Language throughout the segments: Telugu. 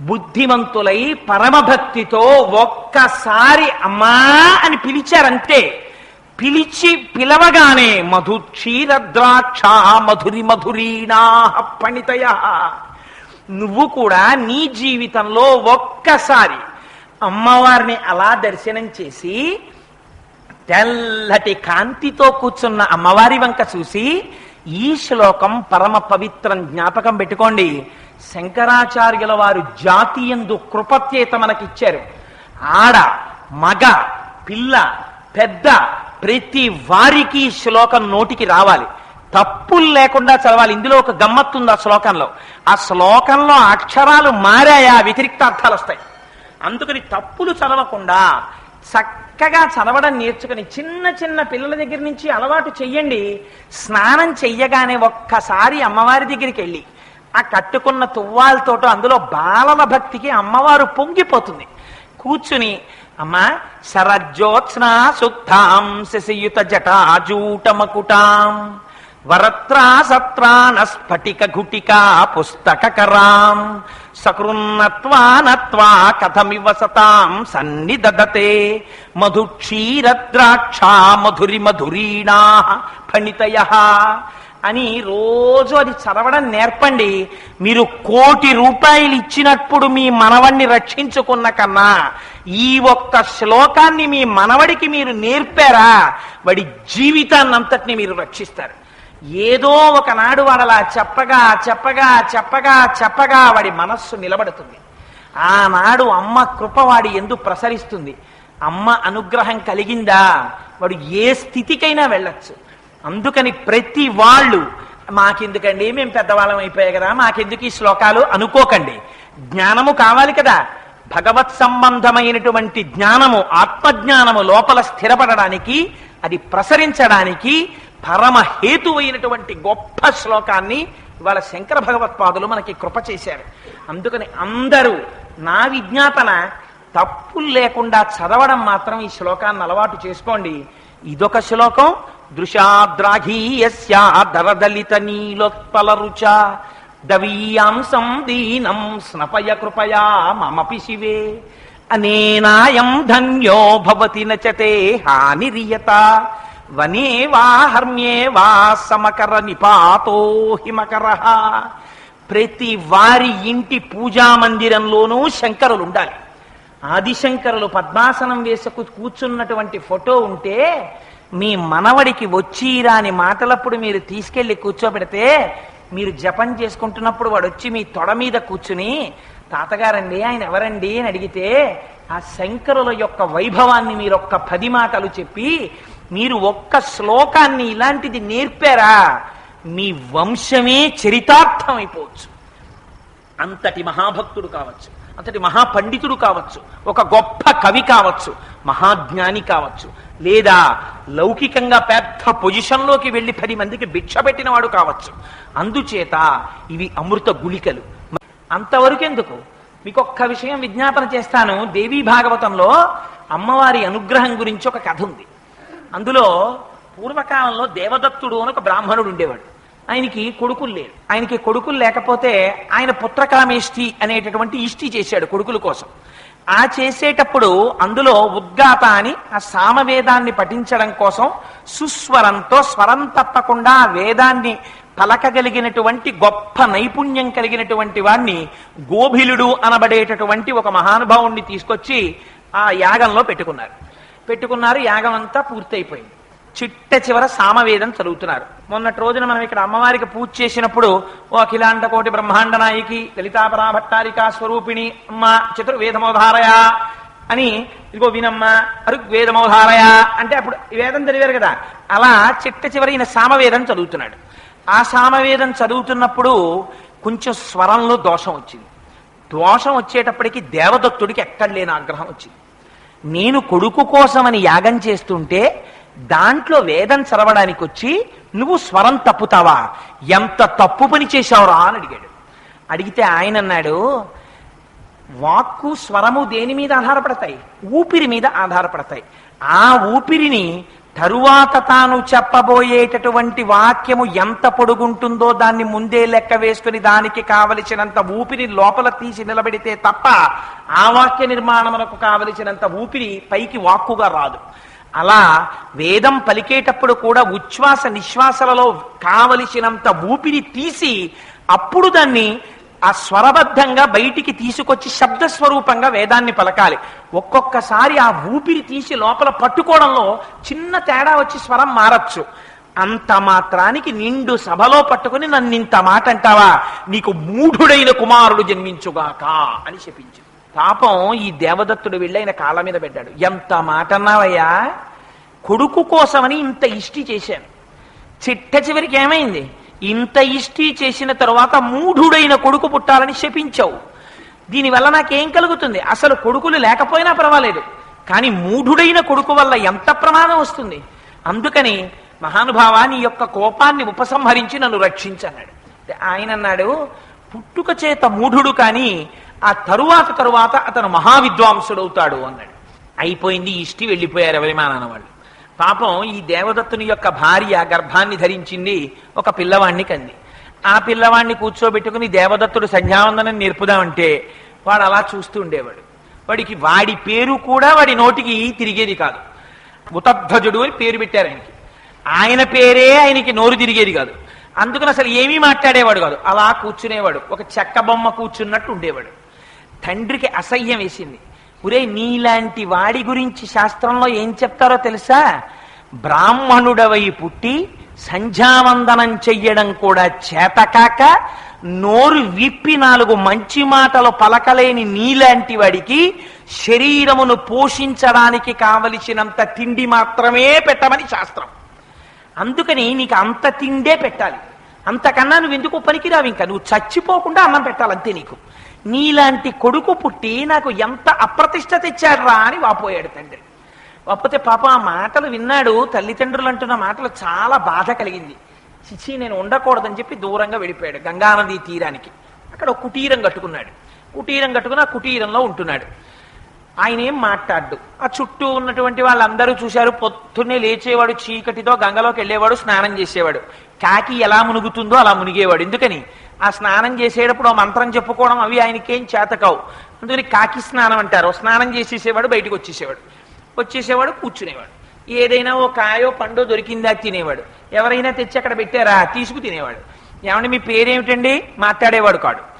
బుద్ధిమంతులై పరమభక్తితో ఒక్కసారి అమ్మా అని పిలిచారంతే పిలిచి పిలవగానే మధు క్షీర ద్రాక్ష మధురి మధురీణా పణితయ. నువ్వు కూడా నీ జీవితంలో ఒక్కసారి అమ్మవారిని అలా దర్శనం చేసి తెల్లటి కాంతితో కూర్చున్న అమ్మవారి వంక చూసి ఈ శ్లోకం పరమ పవిత్రం జ్ఞాపకం పెట్టుకోండి. శంకరాచార్యుల వారు జాతీయందు కృపత్యేత మనకిచ్చారు. ఆడ మగ పిల్ల పెద్ద ప్రతి వారికి శ్లోకం నోటికి రావాలి. తప్పులు లేకుండా చదవాలి. ఇందులో ఒక గమ్మత్తుంది ఆ శ్లోకంలో. ఆ శ్లోకంలో అక్షరాలు మారాయా? వ్యతిరిక్త అర్థాలు వస్తాయి. అందుకని తప్పులు చదవకుండా చక్కగా చదవడం నేర్చుకుని చిన్న చిన్న పిల్లల దగ్గర నుంచి అలవాటు చెయ్యండి. స్నానం చెయ్యగానే ఒక్కసారి అమ్మవారి దగ్గరికి వెళ్ళి ఆ కట్టుకున్న తువ్వాలతోటో అందులో బాలల భక్తికి అమ్మవారు పొంగిపోతుంది. కూర్చుని అమ్మా శరజ్యోత్స్నా సుక్తాం శశియుత జటాజూటమకుటాం వరత్రా సత్రాన స్ఫటిక ఘుటికా పుస్తకరాం సకృన్నత్వా నత్వా కథమివ సతాం సన్నిదదతే మధురి మధురీణా ఫణితయ అని రోజు అది చదవడం నేర్పండి. మీరు కోటి రూపాయలు ఇచ్చినప్పుడు మీ మనవణ్ణి రక్షించుకున్న కన్నా ఈ ఒక్క శ్లోకాన్ని మీ మనవడికి మీరు నేర్పారా? వాడి జీవితాన్నంతటిని మీరు రక్షిస్తారు. ఏదో ఒకనాడు వాడలా చెప్పగా చెప్పగా చెప్పగా చెప్పగా వాడి మనస్సు నిలబడుతుంది. ఆనాడు అమ్మ కృప వాడి ఎందు ప్రసరిస్తుంది. అమ్మ అనుగ్రహం కలిగిందా? వాడు ఏ స్థితికైనా వెళ్ళొచ్చు. అందుకని ప్రతి వాళ్ళు మాకెందుకండి మేము పెద్దవాళ్ళం అయిపోయాయి కదా మాకెందుకు ఈ శ్లోకాలు? అనుకోకండి. జ్ఞానము కావాలి కదా. భగవత్ సంబంధమైనటువంటి జ్ఞానము ఆత్మజ్ఞానము లోపల స్థిరపడడానికి అది ప్రసరించడానికి పరమ హేతువైనటువంటి గొప్ప శ్లోకాన్ని ఇవాళ శంకర భగవత్పాదులు మనకి కృప చేశారు. అందుకని అందరూ నా విజ్ఞాపన తప్పులు లేకుండా చదవడం మాత్రం ఈ శ్లోకాన్ని అలవాటు చేసుకోండి. ఇదొక శ్లోకం దృశాద్రాఘీయస్యా నీలోత్పల రుచ. దవీయాంసం దీనం స్నపయ కృపయా మమపి శివే. అనేనాయం ధన్యో భవతి నచతే హానిరియత. వనే వా హర్మ్యే వా సమకర నిపాతో హిమకర. ప్రతి వారి ఇంటి పూజా మందిరంలోనూ శంకరులు ఉండాలి ఆదిశంకరులు పద్మాసనం వేసుకు కూర్చున్నటువంటి ఫోటో ఉంటే మీ మనవడికి వచ్చి రాని మాటలప్పుడు మీరు తీసుకెళ్ళి కూర్చోబెడితే మీరు జపం చేసుకుంటున్నప్పుడు వాడు వచ్చి మీ తొడ మీద కూర్చుని తాతగారండి ఆయన ఎవరండి? అని అడిగితే ఆ శంకరుల యొక్క వైభవాన్ని మీరు ఒక్క పది మాటలు చెప్పి మీరు ఒక్క శ్లోకాన్ని ఇలాంటిది నేర్పారా? మీ వంశమే చరితార్థం అయిపోవచ్చు అంతటి మహాభక్తుడు కావచ్చు. అతడి మహాపండితుడు కావచ్చు ఒక గొప్ప కవి కావచ్చు మహాజ్ఞాని కావచ్చు లేదా లౌకికంగా పెద్ద పొజిషన్లోకి వెళ్ళి పది మందికి భిక్ష పెట్టినవాడు కావచ్చు. అందుచేత ఇవి అమృత గుళికలు. అంతవరకెందుకు మీకు ఒక్క విషయం విజ్ఞాపన చేస్తాను. దేవీ భాగవతంలో అమ్మవారి అనుగ్రహం గురించి ఒక కథ ఉంది. అందులో పూర్వకాలంలో దేవదత్తుడు అని ఒక బ్రాహ్మణుడు ఉండేవాడు. ఆయనకి కొడుకులు లేరు. ఆయనకి కొడుకులు లేకపోతే ఆయన పుత్రకామేష్టి అనేటటువంటి ఇష్టి చేశాడు కొడుకుల కోసం. ఆ చేసేటప్పుడు అందులో ఉద్గాత అని ఆ సామవేదాన్ని పఠించడం కోసం సుస్వరంతో స్వరం తప్పకుండా వేదాన్ని పలకగలిగినటువంటి గొప్ప నైపుణ్యం కలిగినటువంటి వాణ్ణి గోభిలుడు అనబడేటటువంటి ఒక మహానుభావుణ్ణి తీసుకొచ్చి ఆ యాగంలో పెట్టుకున్నారు. పెట్టుకున్నారు యాగం అంతా పూర్తయిపోయింది. చిట్ట చివర సామవేదం చదువుతున్నారు. మొన్నటి రోజున మనం ఇక్కడ అమ్మవారికి పూజ చేసినప్పుడు ఓ అఖిలాండ కోటి బ్రహ్మాండ నాయకి లలితాపరాభట్టారికా స్వరూపిణి అమ్మ చతుర్వేదమోధారయ అని ఇదిగో వినమ్మ అరుగ్వేదమోధారయ అంటే అప్పుడు వేదం చదివారు కదా. అలా చిట్ట చివరి ఈయన సామవేదం చదువుతున్నాడు. ఆ సామవేదం చదువుతున్నప్పుడు కొంచెం స్వరంలో దోషం వచ్చింది. దోషం వచ్చేటప్పటికి దేవదత్తుడికి ఎక్కడ లేని ఆగ్రహం వచ్చింది. నేను కొడుకు కోసమని యాగం చేస్తుంటే దాంట్లో వేదం చదవడానికి వచ్చి నువ్వు స్వరం తప్పుతావా? ఎంత తప్పు పని చేశావురా అని అడిగాడు. అడిగితే ఆయన అన్నాడు వాక్కు స్వరము దేని మీద ఆధారపడతాయి? ఊపిరి మీద ఆధారపడతాయి. ఆ ఊపిరిని తరువాత తాను చెప్పబోయేటటువంటి వాక్యము ఎంత పొడుగుంటుందో దాన్ని ముందే లెక్క వేసుకుని దానికి కావలసినంత ఊపిరి లోపల తీసి నిలబెడితే తప్ప ఆ వాక్య నిర్మాణమునకు కావలసినంత ఊపిరి పైకి వాక్కుగా రాదు. అలా వేదం పలికేటప్పుడు కూడా ఉచ్ఛ్వాస నిశ్వాసలలో కావలసినంత ఊపిరి తీసి అప్పుడు దాన్ని ఆ స్వరబద్ధంగా బయటికి తీసుకొచ్చి శబ్ద స్వరూపంగా వేదాన్ని పలకాలి. ఒక్కొక్కసారి ఆ ఊపిరి తీసి లోపల పట్టుకోవడంలో చిన్న తేడా వచ్చి స్వరం మారచ్చు. అంత మాత్రానికి నిండు సభలో పట్టుకుని నన్ను ఇంత మాట అంటావా నీకు మూఢుడైన కుమారుడు జన్మించుగాక అని చెప్పించు పాపం ఈ దేవదత్తుడు వెళ్ళి ఆయన కాళ్ళ మీద పెట్టాడు. ఎంత మాట అన్నావయ్యా? కొడుకు కోసమని ఇంత ఇష్టి చేశాను. చిట్ట చివరికి ఏమైంది? ఇంత ఇష్టి చేసిన తరువాత మూఢుడైన కొడుకు పుట్టాలని శపించావు. దీనివల్ల నాకేం కలుగుతుంది? అసలు కొడుకులు లేకపోయినా పర్వాలేదు. కానీ మూఢుడైన కొడుకు వల్ల ఎంత ప్రమాదం వస్తుంది? అందుకని మహానుభావా నీ యొక్క కోపాన్ని ఉపసంహరించి నన్ను రక్షించన్నాడు. ఆయన అన్నాడు పుట్టుక చేత మూఢుడు కానీ ఆ తరువాత తరువాత అతను మహావిద్వాంసుడవుతాడు అన్నాడు. అయిపోయింది ఇష్టి వెళ్ళిపోయారు ఎవరిమానాన వాళ్ళు. పాపం ఈ దేవదత్తుని యొక్క భార్య గర్భాన్ని ధరించింది ఒక పిల్లవాణ్ణి కంది. ఆ పిల్లవాణ్ణి కూర్చోబెట్టుకుని దేవదత్తుడు సంధ్యావందనం నేర్పుదామంటే వాడు అలా చూస్తూ ఉండేవాడు. వాడికి వాడి పేరు కూడా వాడి నోటికి తిరిగేది కాదు. ఉతధ్వజుడు అని పేరు పెట్టారు ఆయనకి. ఆయన పేరే ఆయనకి నోరు తిరిగేది కాదు. అందుకని అసలు ఏమీ మాట్లాడేవాడు కాదు. అలా కూర్చునేవాడు. ఒక చెక్క బొమ్మ కూర్చున్నట్టు ఉండేవాడు. తండ్రికి అసహ్యం వేసింది. ఒరే నీలాంటి వాడి గురించి శాస్త్రంలో ఏం చెప్తారో తెలుసా? బ్రాహ్మణుడవై పుట్టి సంధ్యావందనం చెయ్యడం కూడా చేతకాక నోరు విప్పి నాలుగు మంచి మాటలు పలకలేని నీలాంటి వాడికి శరీరమును పోషించడానికి కావలసినంత తిండి మాత్రమే పెట్టమని శాస్త్రం. అందుకని నీకు అంత తిండే పెట్టాలి. అంతకన్నా నువ్వు ఎందుకు పనికిరావు ఇంకా? నువ్వు చచ్చిపోకుండా అన్నం పెట్టాలి అంతే నీకు. నీలాంటి కొడుకు పుట్టి నాకు ఎంత అప్రతిష్ట తెచ్చాడ్రా అని వాపోయాడు తండ్రి. కాకపోతే పాప ఆ మాటలు విన్నాడు తల్లిదండ్రులు అంటున్న మాటలు చాలా బాధ కలిగింది. చిచి నేను ఉండకూడదని చెప్పి దూరంగా వెళ్ళిపోయాడు గంగానది తీరానికి. అక్కడ కుటీరం కట్టుకున్నాడు. కుటీరం కట్టుకుని ఆ కుటీరంలో ఉంటున్నాడు. ఆయన ఏం మాట్లాడ్డు? ఆ చుట్టూ ఉన్నటువంటి వాళ్ళందరూ చూశారు పొద్దున్నే లేచేవాడు చీకటితో గంగలోకి వెళ్ళేవాడు స్నానం చేసేవాడు. కాకి ఎలా మునుగుతుందో అలా మునిగేవాడు. ఎందుకని? ఆ స్నానం చేసేటప్పుడు మంత్రం చెప్పుకోవడం అవి ఆయనకేం చేతకావు. అందుకని కాకి స్నానం అంటారు. స్నానం చేసేసేవాడు బయటకు వచ్చేసేవాడు. వచ్చేసేవాడు కూర్చునేవాడు. ఏదైనా ఓ కాయో పండో దొరికిందా తినేవాడు. ఎవరైనా తెచ్చి అక్కడ పెట్టారా? తీసుకు తినేవాడు. ఏమంటే మీ పేరేమిటండి? మాట్లాడేవాడు కాడు.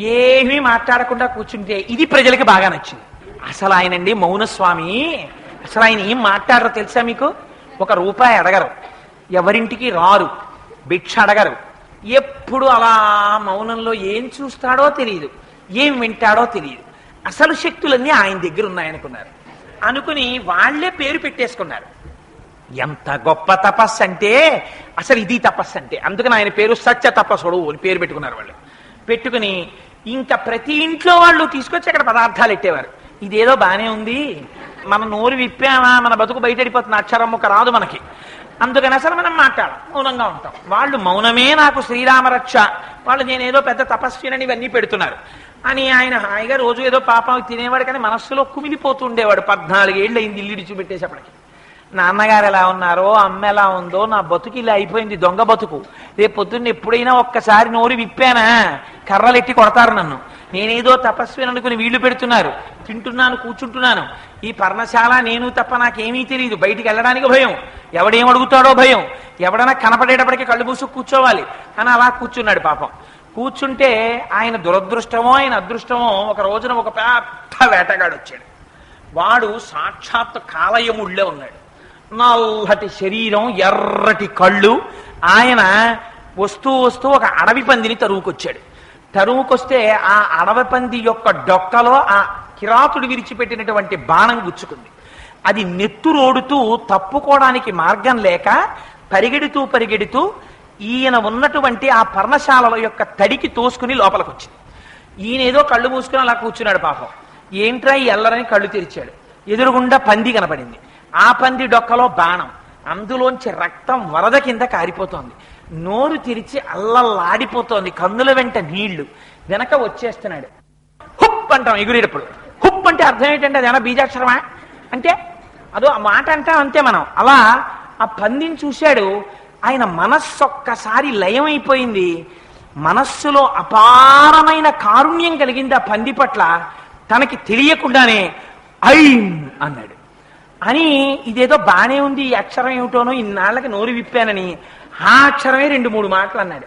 ఏమీ మాట్లాడకుండా కూర్చుంటే ఇది ప్రజలకి బాగా నచ్చింది. అసలు ఆయనండి మౌనస్వామి. అసలు ఆయన ఏం మాట్లాడరు తెలుసా మీకు? ఒక రూపాయి అడగరు. ఎవరింటికి రారు. భిక్ష అడగరు. ఎప్పుడు అలా మౌనంలో ఏం చూస్తాడో తెలియదు ఏం వింటాడో తెలియదు అసలు శక్తులన్నీ ఆయన దగ్గర ఉన్నాయనుకున్నారు. అనుకుని వాళ్ళే పేరు పెట్టేసుకున్నారు. ఎంత గొప్ప తపస్సు అంటే అసలు ఇది తపస్సు అంటే. అందుకని ఆయన పేరు సత్య తపస్సుడు అని పేరు పెట్టుకున్నారు వాళ్ళు. పెట్టుకుని ఇంకా ప్రతి ఇంట్లో వాళ్ళు తీసుకొచ్చి అక్కడ పదార్థాలు పెట్టేవారు. ఇదేదో బానే ఉంది. మన నోరు విప్పామా? మన బతుకు బయటడిపోతుంది అక్షరం ఒక రాదు మనకి. అందుకని అసలు మనం మాట్లాడం మౌనంగా ఉంటాం. వాళ్ళు మౌనమే నాకు శ్రీరామరక్ష వాళ్ళు నేనేదో పెద్ద తపస్వినని ఇవన్నీ పెడుతున్నారు. అని ఆయన హాయిగా రోజు ఏదో పాపం తినేవాడు కానీ మనస్సులో కుమిలిపోతుండేవాడు పద్నాలుగేళ్ళు అయింది ఇల్లు ఇడిచిపెట్టేసేపటికి నాన్నగారు ఎలా ఉన్నారో అమ్మ ఎలా ఉందో నా బతుకు ఇలా అయిపోయింది. దొంగ బతుకు. రేపు పొద్దున్న ఎప్పుడైనా ఒక్కసారి నోరు విప్పానా? కర్రలెట్టి కొడతారు నన్ను. నేనేదో తపస్విని అనుకుని వీళ్ళు పెడుతున్నారు. తింటున్నాను కూర్చుంటున్నాను. ఈ పర్ణశాల నేను తప్ప నాకేమీ తెలియదు బయటికి వెళ్ళడానికి భయం. ఎవడేం అడుగుతాడో భయం. ఎవడన్నా కనపడేటప్పటికి కళ్ళు మూసు కూర్చోవాలి. అని అలా కూర్చున్నాడు పాపం. కూర్చుంటే ఆయన దురదృష్టమో ఆయన అదృష్టమో ఒక రోజున ఒక పెద్ద వేటగాడు వచ్చాడు. వాడు సాక్షాత్ కాలయముళ్ళే ఉన్నాడు. నల్లటి శరీరం ఎర్రటి కళ్ళు ఆయన వస్తూ వస్తూ ఒక అడవి పందిని తరువుకొచ్చాడు. తరువుకొస్తే ఆ అడవి పంది యొక్క డొక్కలో ఆ కిరాతుడు విరిచిపెట్టినటువంటి బాణం గుచ్చుకుంది. అది నెత్తురోడుతూ తప్పుకోవడానికి మార్గం లేక పరిగెడుతూ పరిగెడుతూ ఈయన ఉన్నటువంటి ఆ పర్ణశాలల యొక్క తడికి తోసుకుని లోపలికి వచ్చింది ఈయన ఏదో కళ్ళు మూసుకుని అలా కూర్చున్నాడు పాపం. ఏంట్రా ఈ ఎల్లరని కళ్ళు తెరిచాడు. ఎదురుగుండా పంది కనపడింది. ఆ పంది డొక్కలో బాణం. అందులోంచి రక్తం వరద కింద కారిపోతోంది. నోరు తెరిచి అల్లల్లాడిపోతోంది. కన్నుల వెంట నీళ్ళు. వెనక వచ్చేస్తున్నాడు. హుప్ అంటాం ఎగురేటప్పుడు. హుప్ అంటే అర్థం ఏంటంటే అదేనా బీజాక్షరమా? అంటే అదో ఆ మాట అంటాం అంతే మనం. అలా ఆ పందిని చూశాడు. ఆయన మనస్సు ఒక్కసారి లయమైపోయింది. మనస్సులో అపారమైన కారుణ్యం కలిగింది ఆ పంది పట్ల. తనకి తెలియకుండానే ఐం అన్నాడు. అని ఇదేదో బాగానే ఉంది ఈ అక్షరం ఏమిటోనో ఇన్నాళ్ళకి నోరు విప్పానని. ఆ అక్షరమే రెండు మూడు మాటలు అన్నాడు.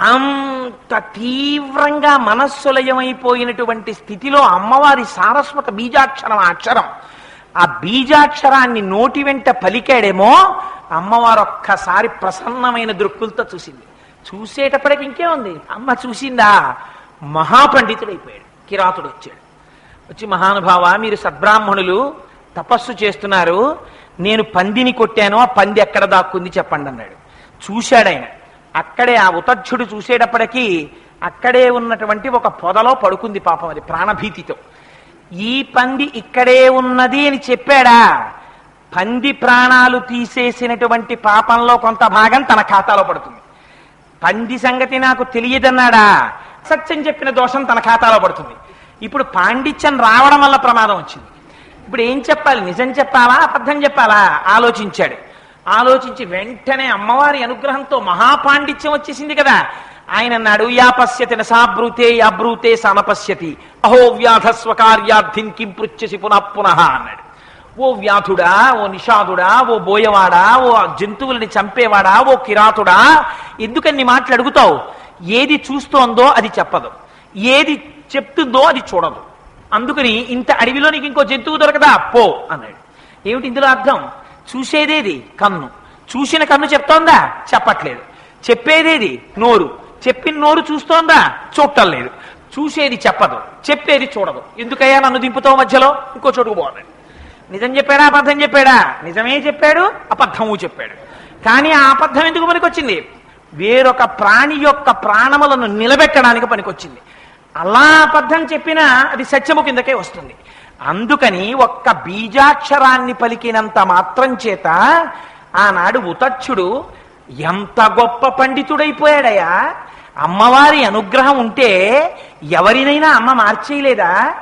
అంత తీవ్రంగా మనస్సులయమైపోయినటువంటి స్థితిలో అమ్మవారి సారస్వత బీజాక్షరం ఆ అక్షరం. ఆ బీజాక్షరాన్ని నోటి వెంట పలికాడేమో అమ్మవారు ఒక్కసారి ప్రసన్నమైన దృక్కులతో చూసింది. చూసేటప్పటికి ఇంకేముంది? అమ్మ చూసిందా? మహాపండితుడైపోయాడు కిరాతుడు వచ్చాడు వచ్చి మహానుభావ మీరు సద్బ్రాహ్మణులు తపస్సు చేస్తున్నారు నేను పందిని కొట్టాను ఆ పంది ఎక్కడ దాక్కుంది చెప్పండి అన్నాడు. చూశాడు ఆయన అక్కడే ఆ ఉతచ్చుడు చూసేటప్పటికీ అక్కడే ఉన్నటువంటి ఒక పొదలో పడుకుంది పాపం అది ప్రాణభీతితో. ఈ పంది ఇక్కడే ఉన్నది అని చెప్పాడా? పంది ప్రాణాలు తీసేసినటువంటి పాపంలో కొంత భాగం తన ఖాతాలో పడుతుంది. పంది సంగతి నాకు తెలియదన్నాడా? సత్యం చెప్పిన దోషం తన ఖాతాలో పడుతుంది. ఇప్పుడు పాండిత్యం రావడం వల్ల ప్రమాదం వచ్చింది. ఇప్పుడు ఏం చెప్పాలి? నిజం చెప్పాలా అబద్ధం చెప్పాలా ఆలోచించాడు. ఆలోచించి వెంటనే అమ్మవారి అనుగ్రహంతో మహాపాండిత్యం వచ్చేసింది కదా. ఆయన అన్నాడు యాపశ్యతి సాబ్రూతే యాబ్రూతే సమపశ్యతి. అహో వ్యాధ స్వకార్యార్థిన్ కిం పృచ్చసి పునః పునః అన్నాడు. ఓ వ్యాధుడా ఓ నిషాదుడా ఓ బోయవాడా ఓ జంతువుల్ని చంపేవాడా ఓ కిరాతుడా? ఎందుకని మాట్లాడుగుతావు మాటలు అడుగుతావు? ఏది చూస్తోందో అది చెప్పదు. ఏది చెప్తుందో అది చూడదు. అందుకని ఇంత అడవిలో నీకు ఇంకో జంతువు దొరకదా? పో అన్నాడు. ఏమిటి ఇందులో అర్థం? చూసేదేది? కన్ను. చూసిన కన్ను చెప్తోందా? చెప్పట్లేదు. చెప్పేదేది? నోరు. చెప్పిన నోరు చూస్తోందా? చూడటం లేదు. చూసేది చెప్పదు. చెప్పేది చూడదు. ఎందుకయ్యా నన్ను దింపుతావు మధ్యలో? ఇంకో చోటుకు పోవాలి నిజం చెప్పాడా? అబద్ధం చెప్పాడా? నిజమే చెప్పాడు అబద్ధము చెప్పాడు. కానీ ఆ అబద్ధం ఎందుకు పనికొచ్చింది? వేరొక ప్రాణి యొక్క ప్రాణములను నిలబెట్టడానికి పనికొచ్చింది. అలా అబద్ధం చెప్పినా అది సత్యము కిందకే వస్తుంది. అందుకని ఒక్క బీజాక్షరాన్ని పలికినంత మాత్రం చేత ఆనాడు ఉతచ్చుడు ఎంత గొప్ప పండితుడైపోయాడయా అమ్మవారి అనుగ్రహం ఉంటే ఎవరినైనా అమ్మ మార్చేయలేదా?